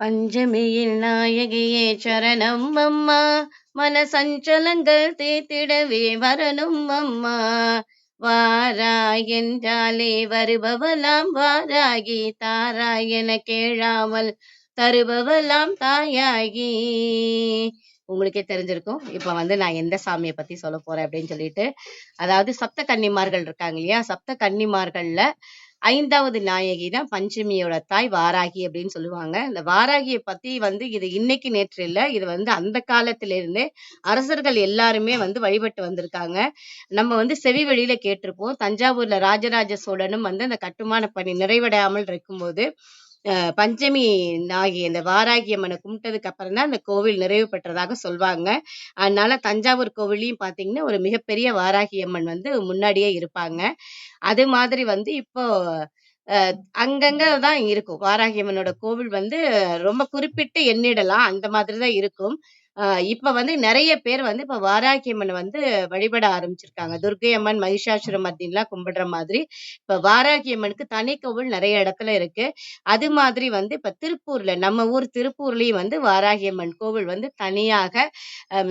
பஞ்சமியில் நாயகியே சரணம் அம்மா. மன சஞ்சலங்கள் தீர்த்திடவே வரணும் அம்மா. வாரா என்றாலே வருபவலாம் வாராகி தாரா என கேளாமல் தருபவலாம் தாயாகி. உங்களுக்கே தெரிஞ்சிருக்கும் இப்ப வந்து நான் எந்த சாமியை பத்தி சொல்ல போறேன் அப்படின்னு சொல்லிட்டு. அதாவது சப்த கன்னிமார்கள் இருக்காங்க இல்லையா? சப்த கன்னிமார்கள்ல ஐந்தாவது நாயகி தான் பஞ்சமியோட தாய் வாராகி அப்படின்னு சொல்லுவாங்க. இந்த வாராகியை பத்தி வந்து இது இன்னைக்கு நேற்று இல்லை இது வந்து அந்த காலத்துல இருந்தே அரசர்கள் எல்லாருமே வந்து வழிபட்டு வந்திருக்காங்க. நம்ம வந்து செவி வழியில கேட்டிருப்போம். தஞ்சாவூர்ல ராஜராஜ சோழனும் வந்து அந்த கட்டுமான பணி நிறைவடையாமல் இருக்கும்போது பஞ்சமி நாகி அந்த வாராகி அம்மனை கும்பிட்டதுக்கு அப்புறம் தான் அந்த கோவில் நிறைவு பெற்றதாக சொல்வாங்க. அதனால தஞ்சாவூர் கோவிலையும் பாத்தீங்கன்னா ஒரு மிகப்பெரிய வாராகி அம்மன் வந்து முன்னாடியே இருப்பாங்க. அது மாதிரி வந்து இப்போ அஹ் அங்கங்க தான் இருக்கும். வாராகி அம்மனோட கோவில் வந்து ரொம்ப குறிப்பிட்டு எண்ணிடலாம். அந்த மாதிரி தான் இருக்கும். இப்ப வந்து நிறைய பேர் வந்து இப்ப வாராகி அம்மனை வந்து வழிபட ஆரம்பிச்சிருக்காங்க. துர்க்கை அம்மன் மகிஷாசுரமர்த்தின்லாம் கும்பிடுற மாதிரி. இப்ப வாராகி அம்மனுக்கு தனி கோவில் நிறைய இடத்துல இருக்கு. அது மாதிரி வந்து இப்ப திருப்பூர்ல நம்ம ஊர் திருப்பூர்லயும் வந்து வாராகி அம்மன் கோவில் வந்து தனியாக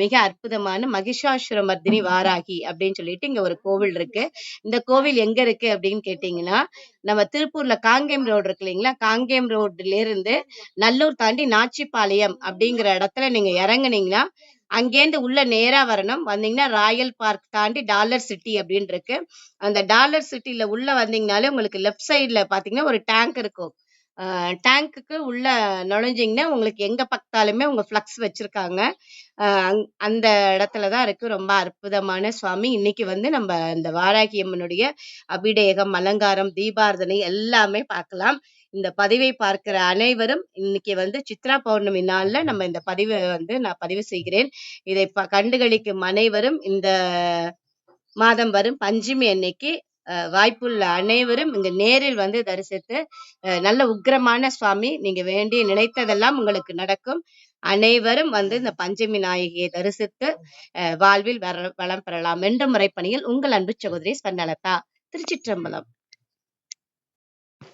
மிக அற்புதமான மகிஷாசுரமர்தினி வாராகி அப்படின்னு சொல்லிட்டு இங்க ஒரு கோவில் இருக்கு. இந்த கோவில் எங்க இருக்கு அப்படின்னு கேட்டீங்கன்னா நம்ம திருப்பூர்ல காங்கேயம் ரோடு இருக்கு இல்லைங்களா? காங்கேயம் ரோட்ல இருந்து நல்லூர் தாண்டி நாச்சிபாளையம் அப்படிங்கிற இடத்துல நீங்க இறங்குனீங்கன்னா அங்கேருந்து உள்ள நேரா வரணும். வந்தீங்கன்னா ராயல் பார்க் தாண்டி டாலர் சிட்டி அப்படின்னு இருக்கு அந்த டாலர் சிட்டியில உள்ள வந்தீங்கனாலே உங்களுக்கு லெஃப்ட் சைடுல பாத்தீங்கன்னா ஒரு டேங்க் இருக்கும். டேங்க்குக்கு உள்ள நுழைஞ்சிங்கன்னா உங்களுக்கு எங்க பக்கத்தாலுமே உங்க ஃப்ளக்ஸ் வச்சிருக்காங்க. அந்த இடத்துல தான் இருக்கு. ரொம்ப அற்புதமான சுவாமி. இன்னைக்கு வந்து நம்ம இந்த வாராகி அம்மனுடைய அபிடேகம் அலங்காரம் தீபாரதனை எல்லாமே பார்க்கலாம். இந்த பதிவை பார்க்கிற அனைவரும் இன்னைக்கு வந்து சித்ரா பௌர்ணமி நாள்ல நம்ம இந்த பதிவை வந்து நான் பதிவு செய்கிறேன். இதை ப- கண்டுகளிக்கும் அனைவரும் இந்த மாதம் வரும் பஞ்சமி அன்னைக்கு வாய்ப்புள்ள அனைவரும் இங்க நேரில் வந்து தரிசித்து அஹ், நல்ல உக்கிரமான சுவாமி நீங்க வேண்டி நினைத்ததெல்லாம் உங்களுக்கு நடக்கும். அனைவரும் வந்து இந்த பஞ்சமி நாயகியை தரிசித்து அஹ், வாழ்வில் வர வளம் பெறலாம் என்ற முறைப்பணியில் உங்கள் அன்பு சகோதரி ஸ்வர்ணலதா திருச்சிற்றம்பலம்.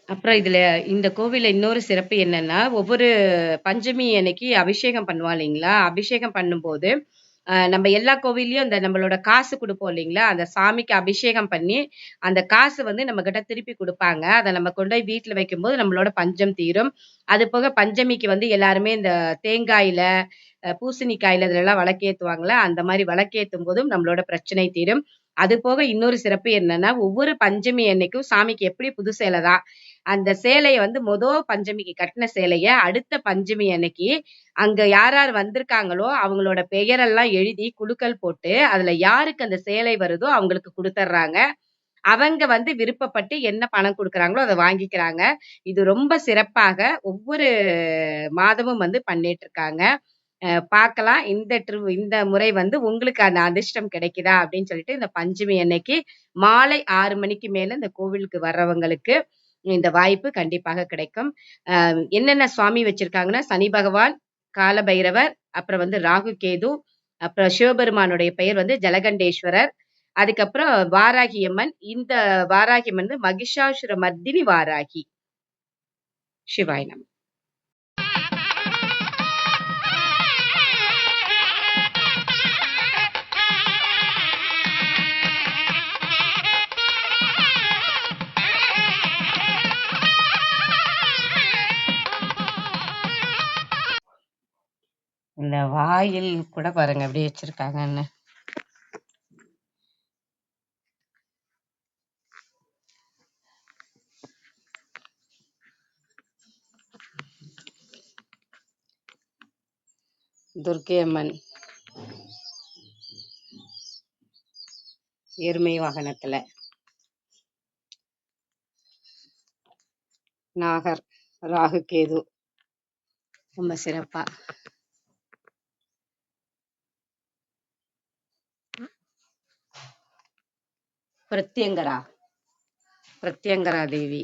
அப்புறம் இதுல இந்த கோவில்ல இன்னொரு சிறப்பு என்னன்னா ஒவ்வொரு பஞ்சமி அன்னைக்கு அபிஷேகம் பண்ணுவா இல்லைங்களா? அபிஷேகம் பண்ணும்போது நம்ம எல்லா கோவில்லையும் அந்த நம்மளோட காசு கொடுப்போம் இல்லைங்களா? அந்த சாமிக்கு அபிஷேகம் பண்ணி அந்த காசு வந்து நம்ம கிட்ட திருப்பி கொடுப்பாங்க. அதை நம்ம கொண்டு போய் வீட்டுல வைக்கும்போது நம்மளோட பஞ்சம் தீரும். அது போக பஞ்சமிக்கு வந்து எல்லாருமே இந்த தேங்காயில பூசணிக்காயில இதுல எல்லாம் விளக்கேத்துவாங்களே அந்த மாதிரி விளக்கேத்தும் போதும் நம்மளோட பிரச்சனை தீரும். அது போக இன்னொரு சிறப்பு என்னன்னா ஒவ்வொரு பஞ்சமி அன்னைக்கும் சாமிக்கு எப்படி புது சேலை தான் அந்த சேலையை வந்து மொத பஞ்சமிக்கு கட்டின சேலைய அடுத்த பஞ்சமி அன்னைக்கு அங்க யார் யார் வந்திருக்காங்களோ அவங்களோட பெயரெல்லாம் எழுதி குழுக்கள் போட்டு அதுல யாருக்கு அந்த சேலை வருதோ அவங்களுக்கு கொடுத்துட்றாங்க அவங்க வந்து விருப்பப்பட்டு என்ன பணம் கொடுக்குறாங்களோ அதை வாங்கிக்கிறாங்க. இது ரொம்ப சிறப்பாக ஒவ்வொரு மாதமும் வந்து பண்ணிட்டு இருக்காங்க. பார்க்கலாம் இந்த ட்ரி இந்த முறை வந்து உங்களுக்கு அந்த அதிர்ஷ்டம் கிடைக்குதா அப்படின்னு சொல்லிட்டு இந்த பஞ்சமி அன்னைக்கு மாலை ஆறு மணிக்கு மேல இந்த கோவிலுக்கு வர்றவங்களுக்கு இந்த வாய்ப்பு கண்டிப்பாக கிடைக்கும். என்னென்ன சுவாமி வச்சிருக்காங்கன்னா சனி பகவான் காலபைரவர் அப்புறம் வந்து ராகு கேது அப்புறம் சிவபெருமானுடைய பெயர் வந்து ஜலகண்டேஸ்வரர். அதுக்கப்புறம் வாராகி அம்மன். இந்த வாராகி அம்மன் வந்து மகிஷாசுர மர்தினி வாராகி. சிவாய் நம. இந்த வாயில் கூட பாருங்க எப்படி வச்சிருக்காங்கன்னு. துர்க்கை அம்மன் எருமை வாகனத்துல. நாகர் ராகு கேது ரொம்ப சிறப்பா. பிரத்யங்கரா பிரத்யங்கரா தேவி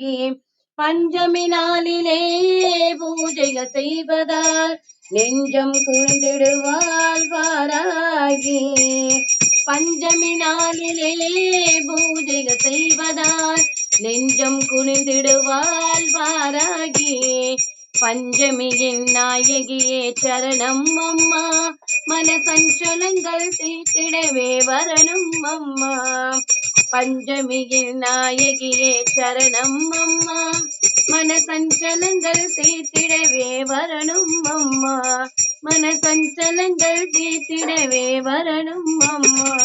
ஆகி பஞ்சமி நாளிலே பூஜைகள் செய்வதால் நெஞ்சம் குளிர்ந்திடுவாள் வாராகி. பஞ்சமி நாளிலே பூஜைகள் செய்வதால் நெஞ்சம் குனிந்திடுவாள் வாராகி. பஞ்சமியின் நாயகியே சரணம் அம்மா மன சஞ்சலங்கள் தீர்த்திடவே வரணும் அம்மா. பஞ்சமியின் நாயகியே சரணம் அம்மா. மன சஞ்சலங்கள் தீர்த்திடவே வரணும் அம்மா. மன சஞ்சலங்கள் தீர்த்திடவே வரணும் அம்மா.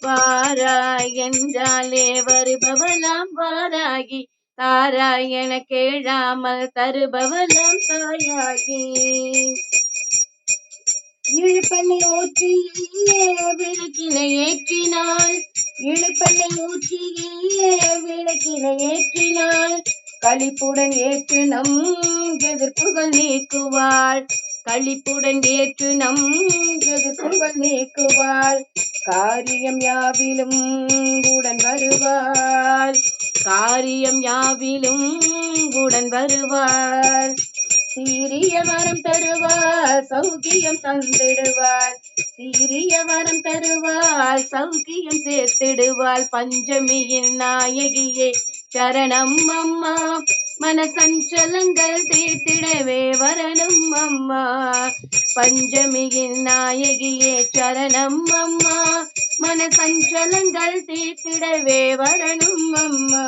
வாரா என்றாலே வருபவலாம் வாராகி. தாரா என கேளாமல் தருபவலாம் தாயாகி. இழுப்பனை ஊற்றியே விளக்கினை ஏற்றினாள். இழுப்பெண்ணை ஊற்றியே விளக்கினை ஏற்றினாள். களிப்புடன் ஏற்று நம் எதிர்ப்புகள் நீக்குவாள். களிப்புடன் ஏற்று நம் எதிர்ப்புகள் நீக்குவாள். காரியம் யாவிலும் உடன் வருவாள். காரியம் யாவிலும் உடன் வருவாள். சீரிய மரம் தருவார் சௌக்கியம் தந்திடுவாள். சீரிய வரம் தருவாள் சௌக்கியம் சேர்த்திடுவாள் பஞ்சமியின் நாயகியே. சரணம் அம்மா மனசஞ்சலங்கள் தீர்த்திடவே வரணும் அம்மா. பஞ்சமியின் நாயகியே சரணம் அம்மா மனசஞ்சலங்கள் தீர்த்திடவே வரணும் அம்மா.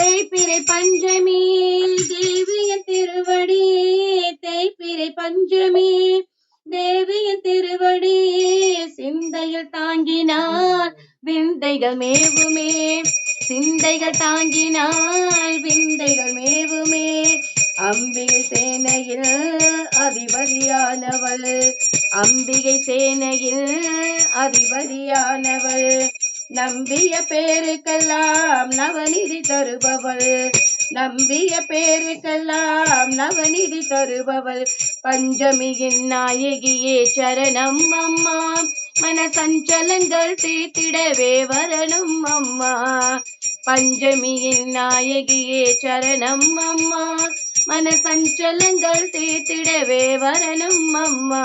தேய்பிரை பஞ்சமி தேவிய திருவடி. தேய்பிரை பஞ்சமி தேவியின் திருவடி. சிந்தையில் தாங்கினார் விந்தைகள் மேவுமே. சிந்தைகள் தாங்கினால் விந்தைகள் மேவுமே. அம்பிகை சேனையில் அதிபதியானவள். அம்பிகை சேனையில் அதிபதியானவள். நம்பிய பேருக்கெல்லாம் நவநிதி தருபவள். நம்பிய பேருக்கெல்லாம் நவநிதி தருபவள். பஞ்சமியின் நாயகியே சரணம் அம்மா. மன சஞ்சலங்கள் தீர்த்திடவே வரணும் அம்மா. பஞ்சமியின் நாயகியே சரணம் அம்மா. மன சஞ்சலங்கள் தீர்த்திடவே வரணும் அம்மா.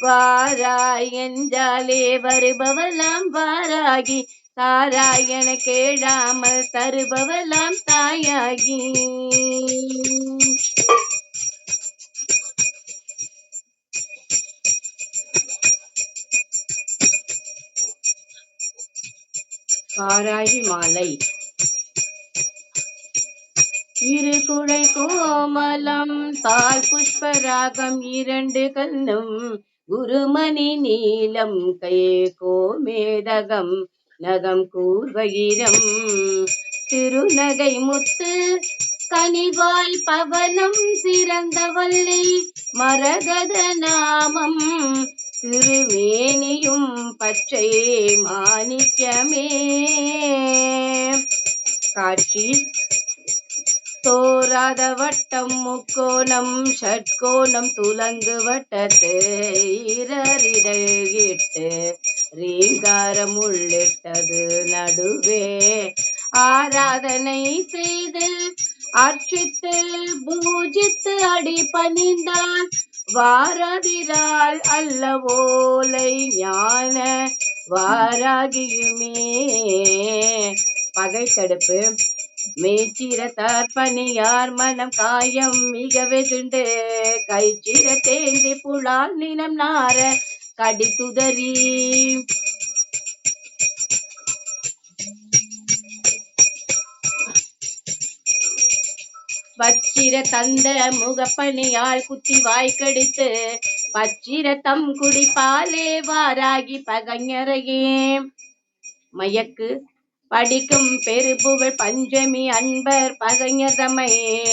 வாராய் என்றாலே வருபவெல்லாம் வாராகி தாராய் என கேளாமல் தருபவெல்லாம் தாயாகி. வாராகி மாலை. இரு குழை கோமலம் தால் புஷ்பராகம் இரண்டு கண்ணும் குருமணி நீலம் கை மேதகம் நகம் கூர்வகிரம். திருநகை முத்து கனிவாய் பவனம் சிறந்த வல்லை மரகத நாமம். திருமேனியும் பச்சை மாணிக்கமே. காட்சி தோராத வட்டம் முக்கோணம் ஷட்கோணம் துலங்கு வட்டத்து இரரிடல் ரீங்காரம் உள்ளிட்டது நடுவே. ஆராதனை செய்து அர்ச்சித்து பூஜித்து அடி பணிந்தான் வாரதிரால் அல்ல ஓலை ஞான வாராகியுமே. பகை தடுப்பு மேச்சிரத்தார் பணியார் மனம் காயம் மிக வெகுண்டு. கைச்சிர தேந்தி புலால் நிலம் நார கடித்துதறி வச்சிர தந்த முகப்பணியால் குத்தி வாய்க்கடித்து பச்சிர தம் குடிப்பாலே வாராகி பகஞரையே. மயக்கு படிக்கும் பெருபுகழ் பஞ்சமி அன்பர் பகைஞர்தமை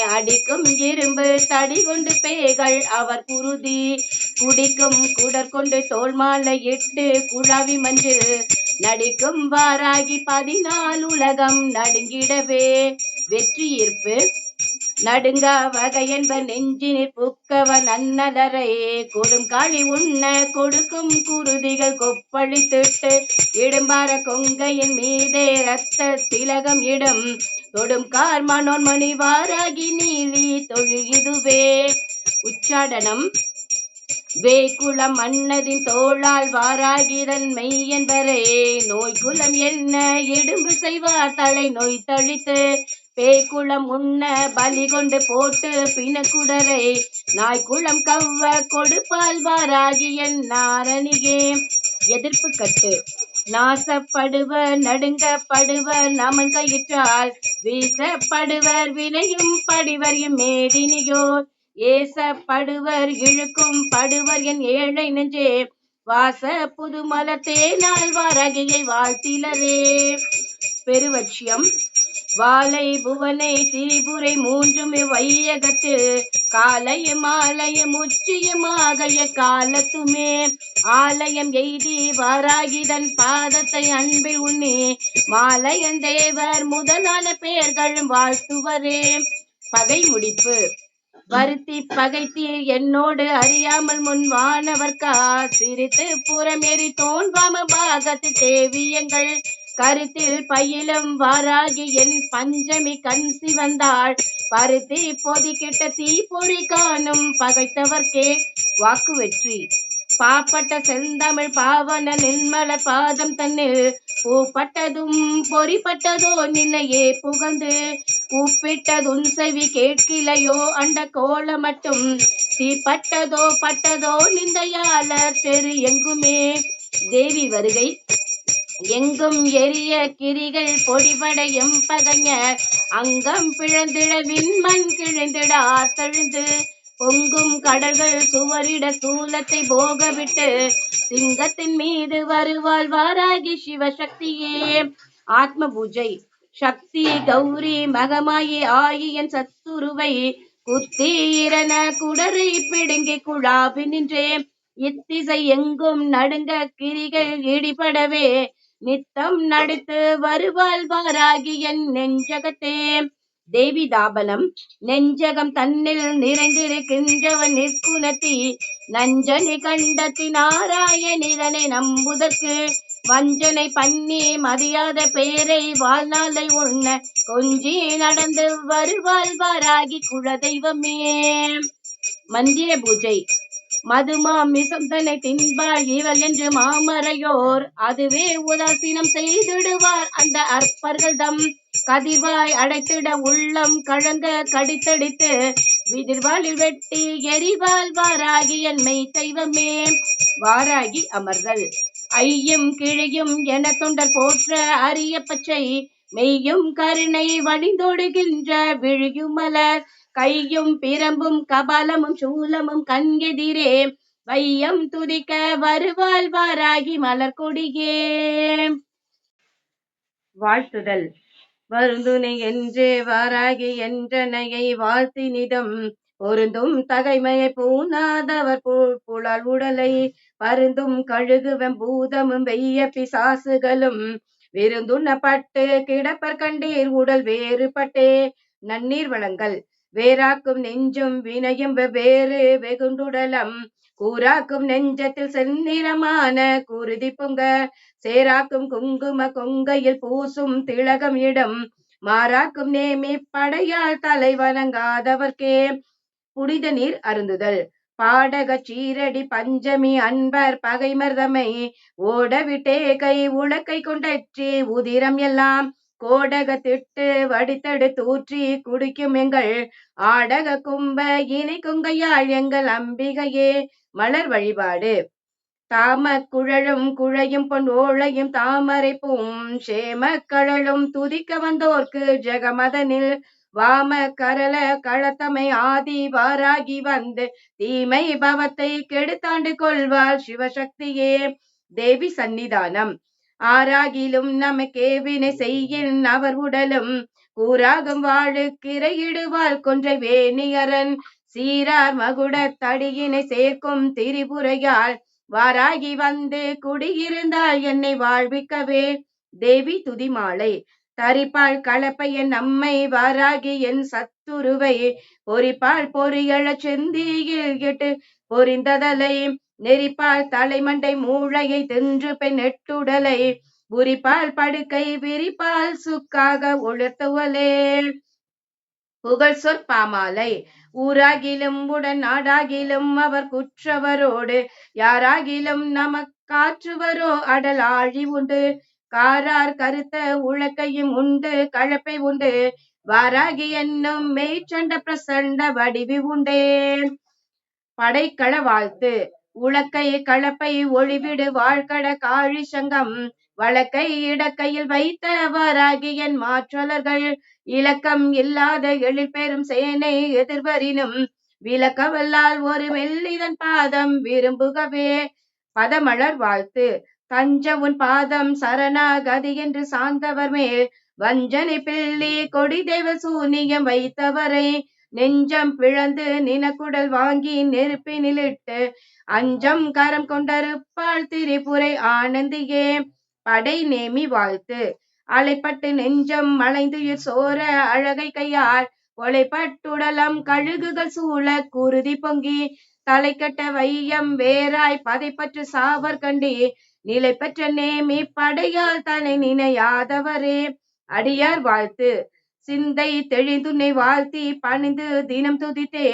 அடிக்கும் இரும்பு தடி கொண்டு பேய்கள் அவர் குருதி குடிக்கும் குடற்கொண்டு தோல் மாலை இட்டு குழாவி மஞ்சள் நடிக்கும் வாராகி பதினாலு உலகம் நடுங்கிடவே வெற்றி ஈர்ப்பு நடுங்கா வகை என்ப நெஞ்சினில் புக்கவ நன்னலரை கொடும் காழி உண்ண கொடுக்கும் குருதிகள் கொப்பளித்துட்டு இடும்பார கொங்கையின் மீதே ரத்த திலகம் இடும். தொடும் கார் மனோன்மணி வாராகி நீலி தொழில் இதுவே. உச்சாடனம். வேகுலம் மன்னதின் தோளால் வாராகிதன் மெய் என்பரே நோய் குலம் என்ன? இடும்பு செய்வார் தலை நோய் தழித்து பேய்குளம் உண்ண பலி கொண்டு போட்டு பிணக்குடரை நாய்க்குளம் கவ்வ கொடுப்பால் வாராகி என் நாரணியே. எதிர்ப்பு கட்டு. நாசப்படுவர் நடுங்கப்படுவர் நமன் கயிற்றால் வீசப்படுவர் வினையும் படிவர் மேதினியோர் ஏசப்படுவர் இழுக்கும் படுவர் என் ஏழை நெஞ்சே. வாச புதுமலத்தே நாள் வாராகியை வாழ்த்திலரே. பெருவட்சியம். வாலை புவனை திரிபுரை மூன்றுமே வையகத்து காலையும் ஆலயம் உச்சியும் காலத்துமே. ஆலயம் எய்தி வாராகிதன் பாதத்தை அன்பில் உண்ணி மாலையன் தேவர் முதலான பெயர்களும் வாழ்த்துவரே. பகை முடிப்பு. வருத்தி பகைத்தி என்னோடு அறியாமல் முன் வானவர்க்கா சிரித்து புறமேறி தோன்பாம பாகத்து தேவியங்கள் கருத்தில் பயிலும் வாராகி என் பஞ்சமி கண் சிவந்தாள். பருத்தி பொதிக்கிட்ட தீப்பொறி காணும் பகைத்தவர்க்கே வாக்கு வெற்றி. பாப்பட்ட செந்தமிழ் பாவன நின்மல பாதம் தன்னில் பூப்பட்டதும் பொறிப்பட்டதோ நின்னையே புகழ்ந்து கூப்பிட்டதுன் செவி கேட்கிலையோ அண்ட கோல மட்டும். தீப்பட்டதோ பட்டதோ நிந்தையாளர் தெரு எங்குமே. தேவி வருகை. எங்கும் எரிய கிரிகள் பொடிபட எம்பகஞர் அங்கம் பிழந்திட விண்மண் கிழிந்திட ஆத்தழுந்து பொங்கும் கடல்கள் சுவரிட சூலத்தை போகவிட்டு சிங்கத்தின் மீது வருவாள் வாராகி சிவசக்தியே. ஆத்ம பூஜை சக்தி கௌரி மகமாயி ஆயியன் சத்துருவை குத்தீரன குடரை பிடுங்கி குழாபி நின்றே இத்திசை எங்கும் நடுங்க கிரிகள் இடிபடவே. நித்தம் நடுத்து வருவாள் வாராகி என் நெஞ்சகத்தே. தேவி தாபலம் நெஞ்சகம் தன்னில் நிறைந்திருக்கின்றவன் நிற்குணத்தி நஞ்சனை கண்டத்தி நாராயணிதனை நம்புதற்கு வஞ்சனை பண்ணி மதியாத பேரை வாழ்நாளை உண்ண கொஞ்சி நடந்து வருவாள் வாராகி குலதெய்வமே. மந்திர பூஜை மதுமா தன்னை தின்பாள் இவள் என்று மாமரையோர் அதுவே உதாசீனம் செய்திடுவார் அந்த அற்பர்கள் தம் கதிர்வாய் அடைத்திட உள்ளம் கழங்க கடித்தடித்து விதிர்வாளில் வெட்டி எரிவால் வாராகி என்மை தெய்வமே. வாராகி அமர்தல். ஐயும் கிழியும் என தொண்டர் போற்ற அரிய பச்சை மெய்யும் கருணை வழிந்தோடுகின்ற விழியும் மலர் கையும் பிரம்பும் கபாலமும் சூலமும் கண்கெதிரே வையம் துதிக்க வருவாள் வாராகி மலர் கொடியே வாழ்த்துதல். வருந்துனை என்றே வாராகி என்றனையை வாழ்த்தினிதம் பொருந்தும் தகைமையை பூணாதவர் புலால் உடலை பருந்தும் கழுகுவம் பூதமும் வெய்ய பிசாசுகளும் விருந்துண்ணப்பட்டு கிடப்பர் கண்டீர் உடல் வேறுபட்டே நன்னீர் வளங்கள். வேறாக்கும் நெஞ்சும் வினையும் வெவ்வேறு வெகுண்டுடலம். கூறாக்கும் நெஞ்சத்தில் செந்நிறமான குருதி பொங்க. சேராக்கும் குங்கும கொங்கையில் பூசும் திலகம் இடம். மாறாக்கும் நேமி படையால் தலை வணங்காதவர்க்கே. புனித நீர் அருந்துதல். பாடக சீரடி பஞ்சமி அன்பர் பகைமர்தமை ஓடவிட்டே கை உலக்கை கொண்டற்றி உதிரம் எல்லாம். கோடக திட்டு வடித்தடு தூற்றி குடிக்கும் எங்கள் ஆடக கும்ப இணை குங்கையாள் எங்கள் அம்பிகையே. மலர் வழிபாடு. தாம குழலும் குழையும் பொன் ஓழையும் தாமரை பூம் சேம கழலும் துதிக்க வந்தோர்க்கு ஜெகமதனில் வாம கரல களத்தமை ஆதி வாராகி வந்து தீமை பவத்தை கெடுத்தாண்டு கொள்வாள் சிவசக்தியே. தேவி சந்நிதானம். ஆராகிலும் நமக்கேவினை செய்யின் அவர் உடலும். கூறாகும் வாழுக்கிரையிடுவாள் கொன்றை வேணியரன். சீரார் மகுட தடியினை சேர்க்கும் திரிபுரையாள். வாராகி வந்து குடியிருந்தால் என்னை வாழ்விக்கவே. தேவி துதிமாலை. தரிப்பாள் கலப்பையன் நம்மை வாராகி என் சத்துருவை. பொறிப்பாள் பொறியழச் செந்தியில் கெட்டு பொறிந்ததலை. நெறிப்பால் தலைமண்டை மூளையை தின்று பெண் நெட்டுடலை உரிப்பால் படுக்கை விரிப்பால் சுக்காக உழர்த்துவலே புகழ் சொற்பாமாலை ஊராகிலும் உடன் நாடாகிலும் அவர் குற்றவரோடு யாராகிலும் நமக்காற்றுவரோ அடல் ஆழி உண்டு. காரார் கருத்த உழக்கையும் உண்டு கழப்பை உண்டு. வாராகி என்னும் மெய்ச்சண்ட பிரசண்ட வடிவி உண்டே. படைக்கள வாழ்த்து. உளக்கை கலப்பை ஒளிவிடு வாழ்கட காழி சங்கம் வழக்கை இடக்கையில் வைத்தவராகி என் மாற்றலர்கள் இலக்கம் இல்லாத எழிற்பெரும் சேனை எதிர்வரினும் விளக்கவல்லால் ஒரு மெல்லிதன் பாதம் விரும்புகவே பதமலர் வாழ்த்து. தஞ்ச உன் பாதம் சரணாகதி என்று சார்ந்தவர் மேல் வஞ்சனை பிள்ளி கொடி தெய்வ சூனியம் வைத்தவரை நெஞ்சம் பிளந்து நினக்குடல் வாங்கி நெருப்பினிலிட்டு அஞ்சம் கரம் கொண்டருப்பாள் திரிபுரை ஆனந்தியே படை நேமி வாழ்த்து. அலைப்பட்டு நெஞ்சம் மலைந்துயிர் சோர அழகை கையால் ஒலைப்பட்டுடலம் கழுகுகள் சூழ குருதி பொங்கி தலைக்கட்ட வையம் வேராய் பதைப்பற்று சாவர் கண்டி நிலை பெற்ற நேமி படையால் தலை நினையாதவரே அடியார் வாழ்த்து. சிந்தை தெளிந்துன்னை வாழ்த்தி பணிந்து தினம் துதித்தே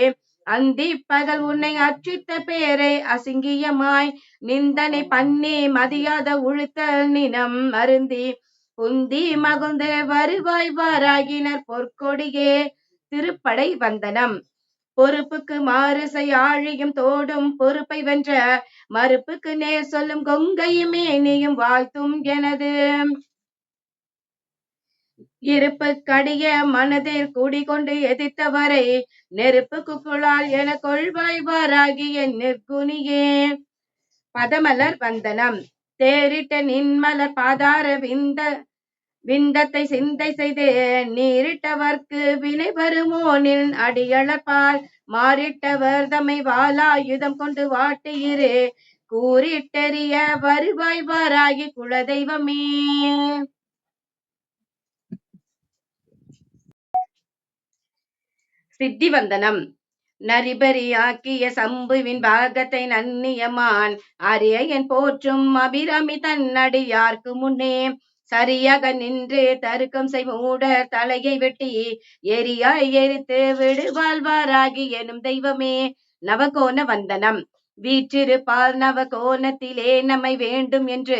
அந்தி பகல் உன்னை அச்சுத்த பேரை அசிங்கியமாய் நிந்தனை பண்ணி மதியாத உழுத்த நினம் அருந்தி. உந்தி மகுந்த வருவாய் வாராகினர் பொற்கொடியே திருப்படை வந்தனம். பொறுப்புக்கு மாறுசை ஆழியும் தோடும் பொறுப்பை வென்ற மறுப்புக்கு நேர் சொல்லும் கொங்கையும் மேனியும் வாழ்த்தும் எனது இருப்பு கடிய மனதில் கூடிக்கொண்டு எதிர்த்தவரை நெருப்பு குழால் என கொள்வாய் வாராகிய நிற்குனியே. பதமலர் வந்தனம் தேரிட்ட நின்மலர் பாதார விந்த விந்தத்தை சிந்தை செய்து நீரிட்டவர்க்கு வினை வருமோனில் அடியளப்பால் மாறிட்டவர் தம்மை வாலாயுதம் கொண்டு வாட்டுகிறே கூறிட்டெறிய வருவாய் வாராகி குலதெய்வமே. சித்திவந்தனம். நரிபரியாக்கிய சம்புவின் பாகத்தை நன்னியமான் அரியன் போற்றும் அபிராமி தன்னடியார்க்கு முன்னே சரியாக நின்று தருக்கம் செய் மூட தலையை வெட்டி எரியாய் எரித்து விடுவாழ்வாராகி எனும் தெய்வமே நவகோண வந்தனம். வீற்றிருப்பால் நவகோணத்திலே நம்மை வேண்டும் என்று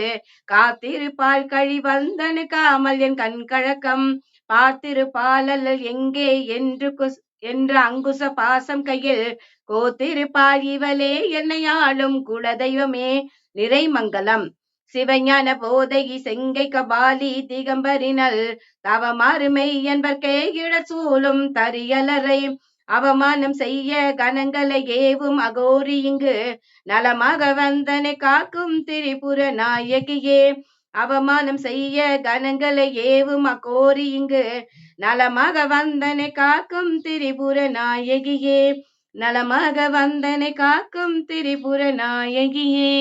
காத்திருப்பாள் கழி வந்தனு காமல் என் கண்கழக்கம். பார்த்திருப்பால் எங்கே என்று குஸ் என்ற அங்குச பாசம் கையில் கோத்திருப்பாள் இவளே என்னை ஆளும் குலதெய்வமே நிறைமங்கலம். சிவஞான போதகி செங்கை கபாலி திகம்பரினல் தவமாறுமை என்பர்க்கே இழச் சூழும் தரியலரை அவமானம் செய்ய கணங்களை ஏவும் அகோரி இங்கு நலமாக வந்தனை காக்கும் திரிபுர நாயகியே. அவமானம் செய்ய கணங்களை ஏவும் அக்கோரி இங்கு நலமாக வந்தனை காக்கும் திரிபுர நாயகியே நலமாக வந்தனை காக்கும் திரிபுர நாயகியே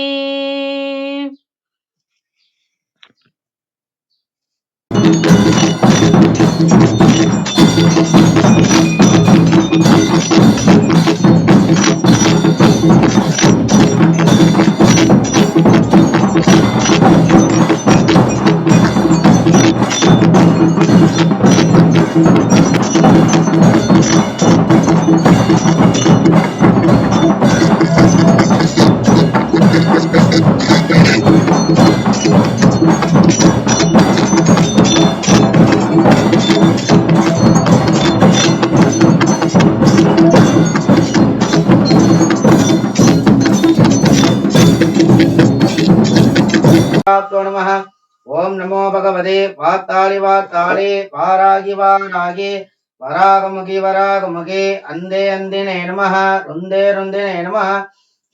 காத்தாளி வாக்காளே வாராகி வாராகே வராகமுகி வராகமுகே அந்தே அந்தினே நம ருந்தே ருந்தினே நம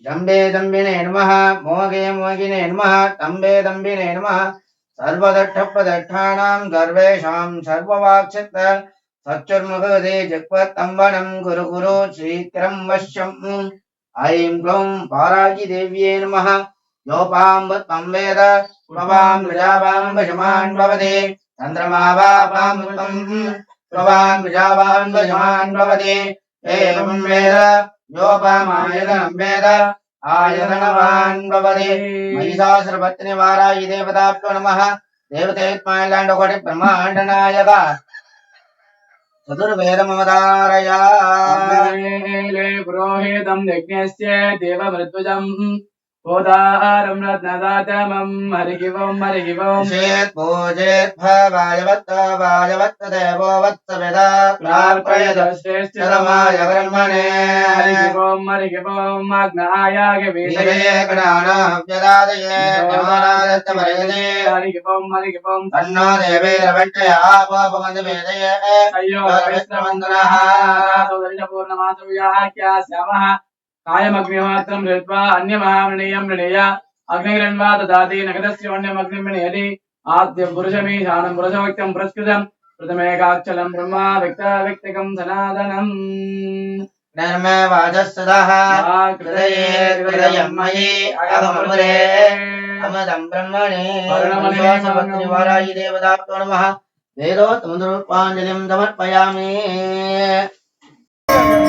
ஜம்பே ஜம்பினே நம மோகே மோகினே நம தம்பே தம்பினே நம சர்வதட்டப்பதட்டானாம் சர்வேஷாம் சர்வவாக்ஷித்த சச்சுர்முகதே ஜக்வத்தம்பனம் குரு குரு ஸ்ரீக்கிரம் வஷ்யம். ஐம் க்ளௌம் பாராகி தேவியே நம யோபாம்பு தம் வேத உபவாம் விஜாபாம் பவதே चन्द्रमावापामृतम् भवान् विजावान् वजमान् भवति एवं वेद योपामायतनं वेद आयतनवान् भवति महिषासुरपत्निवारायि देवताभ्यो नमः देवतेत्मायलाण्डकोटि ब्रह्माण्डनायक चतुर्वेदमवतारया अग्नेले पुरोहितं यज्ञस्य देवमृत्युजम् गोदारं रत्नदातमम् हरिगिवं हरिगिवं चेत् पूजेत् भवायवत्त वायवत्त देवो वत्स वेदा प्रार्पयत शतमाय कर्मणे हरिगिवं हरिगिवं अग्नायाय विषये वेदये गणानाव्यदादये देवानादत्तमर्यदे हरिगिवं हरिगिवं तन्नो देवैरवट्टया पापमद वेदये अय्यो रविस्त्रवन्दनः पूर्णमासव्याख्या श्यामः కాయమగ్నిమాత్రం ధృత్వా అన్యమహామృణీయం మృణీయ అగ్నిరన్వా దాతి నగదస్యోన్యమగ్ని మృణయతి ఆద్యం పురుషమే ధ్యానం పురుషవక్తం పురస్కృతం ప్రథమేకాక్షలం బ్రహ్మ వ్యక్త వ్యక్తికం సనాతనం నర్మే వాజస్సుదః హృదయేర్విదయం మయి అహమృరే అమదం బ్రహ్మణే పరుణమనివాసపత్ని వారాయి దేవదాప్తో నమః వేదోత్తమదురుపాంజలిం సమర్పయామి Amém.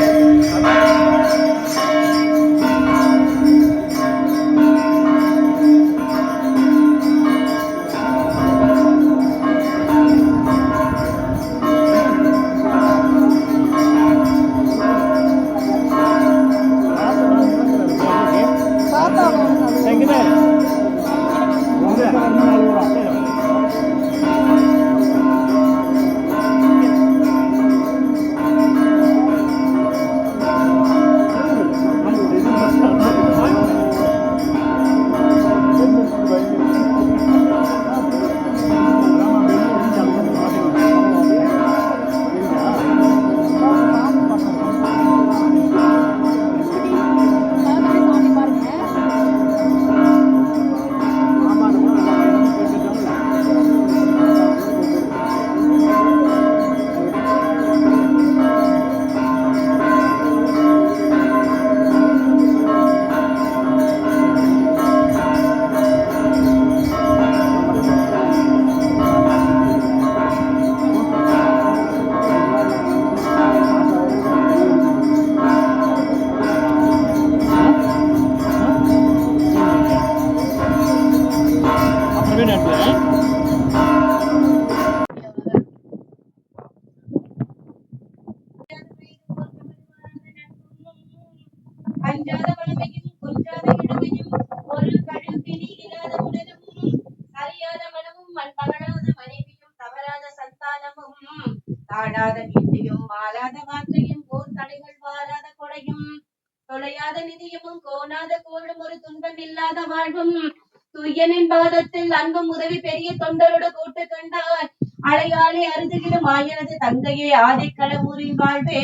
ஐயனின் பாதத்தில் அன்பும் உதவி பெரிய தொண்டரோடு கூட்டு கண்டார் அழையாளே அருதுகிலும் ஆயனது தங்கையே ஆதிக்களவூரின் வாழ்வே.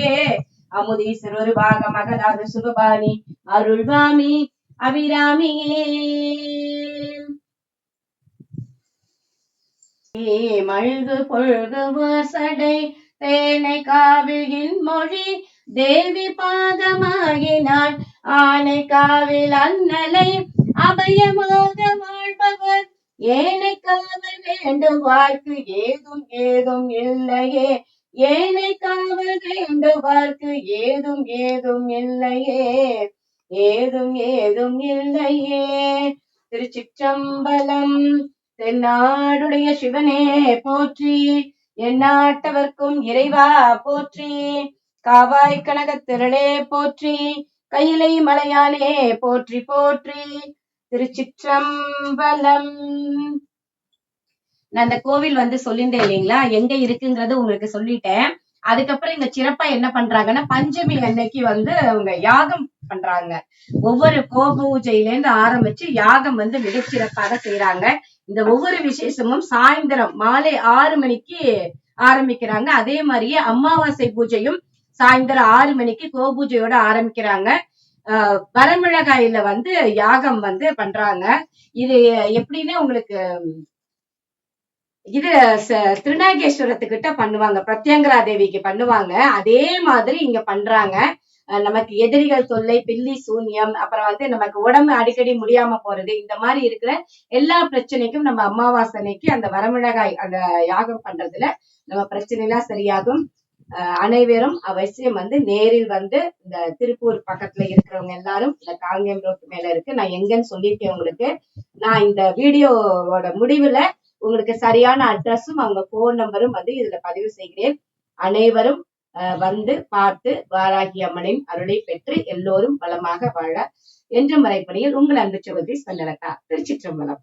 அமுதீஸ்வரர் பாக மகனாக சுகபாணி அருள்வாமி அபிராமியே மழ்கு பொழ்கு வாசடை தேனை காவியின் மொழி தேவி பாகமாகினாள் ஆனை காவில் அன்னலை அபயமாக வாழ்பவர். ஏனை காவல் வேண்டும். வாழ்க்கு ஏதும் ஏதும் இல்லையே. ஏனை காவல் வேண்டுவார்க்கு ஏதும் ஏதும் இல்லையே. ஏதும் ஏதும் இல்லையே. திருச்சிற்றம்பலம் தென்னாடுடைய சிவனே போற்றி. எந்நாட்டவர்க்கும் இறைவா போற்றி. காவாய் கனகத் திரளே போற்றி. கையிலை மலையானே போற்றி போற்றி. திருச்சிற்றம்பலம். நான் அந்த கோவில் வந்து சொல்லியிருந்தேன் இல்லைங்களா? எங்க இருக்குங்கிறது உங்களுக்கு சொல்லிட்டேன். அதுக்கப்புறம் இந்த சிறப்பா என்ன பண்றாங்கன்னா பஞ்சமி அன்னைக்கு வந்து அவங்க யாகம் பண்றாங்க. ஒவ்வொரு கோபூஜையில இருந்து ஆரம்பிச்சு யாகம் வந்து மிகச்சிறப்பாக செய்யறாங்க இந்த ஒவ்வொரு விசேஷமும் சாயந்தரம் மாலை ஆறு மணிக்கு ஆரம்பிக்கிறாங்க. அதே மாதிரியே அமாவாசை பூஜையும் சாயந்தரம் ஆறு மணிக்கு கோபூஜையோட ஆரம்பிக்கிறாங்க. வரமிளகாயில வந்து யாகம் வந்து பண்றாங்க. இது எப்படின்னு உங்களுக்கு இது திருநாகேஸ்வரத்துக்கிட்ட பண்ணுவாங்க. பிரத்யங்கரா தேவிக்கு பண்ணுவாங்க. அதே மாதிரி இங்க பண்றாங்க. அஹ் நமக்கு எதிரிகள் தொல்லை பில்லி சூன்யம் அப்புறம் வந்து நமக்கு உடம்பு அடிக்கடி முடியாம போறது இந்த மாதிரி இருக்கிற எல்லா பிரச்சனைக்கும் நம்ம அமாவாசை அன்னைக்கு அந்த வரமிளகாய் அந்த யாகம் பண்றதுல நம்ம பிரச்சனை எல்லாம் சரியாகும். அனைவரும் அவசியம் வந்து நேரில் வந்து இந்த திருப்பூர் பக்கத்துல இருக்கிறவங்க எல்லாரும் இந்த காங்கேயம் ரோட்டு மேல இருக்கு. நான் எங்கன்னு சொல்லியிருக்கேன் உங்களுக்கு நான் இந்த வீடியோவோட முடிவுல உங்களுக்கு சரியான அட்ரஸும் அவங்க போன் நம்பரும் வந்து இதுல பதிவு செய்கிறேன். அனைவரும் அஹ், வந்து பார்த்து வாராகி அம்மனின் அருளை பெற்று எல்லோரும் வளமாக வாழ. என்று மறைப்பணியில் உங்கள் அன்பு சகோதரி சந்தனக்கா திருச்சிற்றம்பலம்.